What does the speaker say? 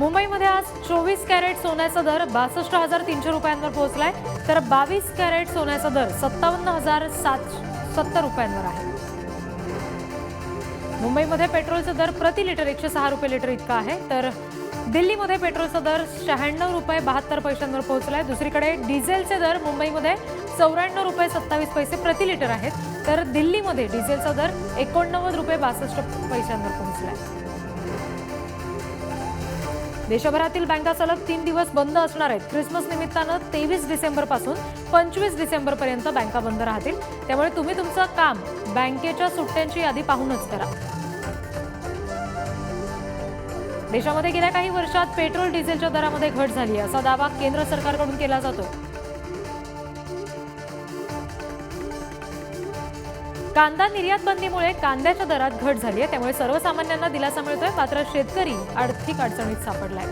मुंबईमध्ये आज चोवीस कॅरेट सोन्याचा दर बासष्ट हजार तीनशे रुपयांवर पोहोचलाय. तर बावीस कॅरेट सोन्याचा दर सत्तावन्न हजार सात सत्तर रुपयांवर आहे. मुंबईमध्ये पेट्रोलचा दर प्रति लिटर एकशे सहा रुपये लिटर इतका आहे. तर दिल्लीमध्ये पेट्रोलचा दर शहाण्णव रुपये बहात्तर पैशांवर पोहोचलाय. दुसरीकडे डिझेलचे दर मुंबईमध्ये चौऱ्याण्णव रुपये सत्तावीस पैसे प्रति लिटर आहेत. तर दिल्लीमध्ये डिझेलचा दर एकोणनव्वद रुपये बासष्ट पैशांवर पोहोचलाय. देशभरातील बँका सलग तीन दिवस बंद असणार आहेत. क्रिसमस निमित्तानं तेवीस डिसेंबरपासून पंचवीस डिसेंबरपर्यंत बँका बंद राहतील. त्यामुळे तुम्ही तुमचं काम बँकेच्या सुट्ट्यांची यादी पाहूनच करा. देशामध्ये गेल्या काही वर्षात पेट्रोल डिझेलच्या दरामध्ये घट झाली असा दावा केंद्र सरकारकडून केला जातो कांदा निर्यात बंदीमुळे कांद्याच्या दरात घट झाली आहे. त्यामुळे सर्वसामान्यांना दिलासा मिळतोय. मात्र शेतकरी आर्थिक अडचणीत सापडलाय.